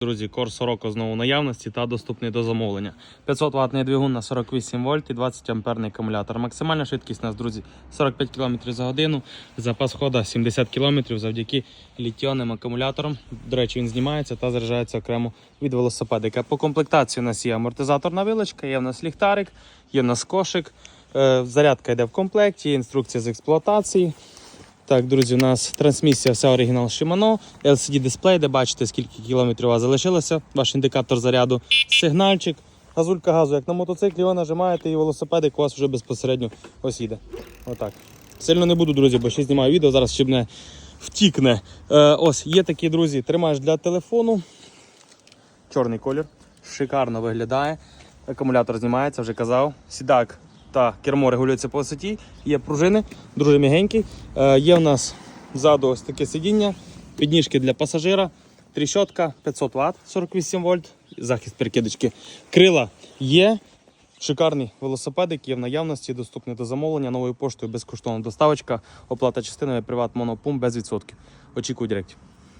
Друзі, Corsa Rocco знову наявності та доступний до замовлення. 500 ватний двигун на 48 вольт і 20 амперний акумулятор. Максимальна швидкість у нас, друзі, 45 км за годину. Запас хода 70 км завдяки літіонним акумуляторам. До речі, він знімається та заряджається окремо від велосипедика. По комплектації у нас є амортизаторна вилочка, є в нас ліхтарик, є в нас кошик. Е, Зарядка йде в комплекті, інструкція з експлуатації. Так, друзі, у нас трансмісія вся оригінал Shimano, LCD дисплей, де бачите, скільки кілометрів у вас залишилося, ваш індикатор заряду, сигнальчик, газулька газу, як на мотоциклі, ви нажимаєте і велосипедик у вас вже безпосередньо ось їде. Отак. Сильно не буду, друзі, бо ще знімаю відео, зараз ще мене втікне. Е, ось є такі, друзі, тримаєш для телефону. Чорний колір. Шикарно виглядає. Акумулятор знімається, вже казав. Сідак та кермо регулюється по висоті. Є пружини, дуже м'ягенький. Е, є в нас ззаду ось таке сидіння, підніжки для пасажира, тріщотка 500 Вт, 48 вольт, захист перекидочки. Крила є. Шикарний велосипедик є в наявності, доступний до замовлення новою поштою, безкоштовна доставочка, оплата частинами приват монопум без відсотків. Очікую директів.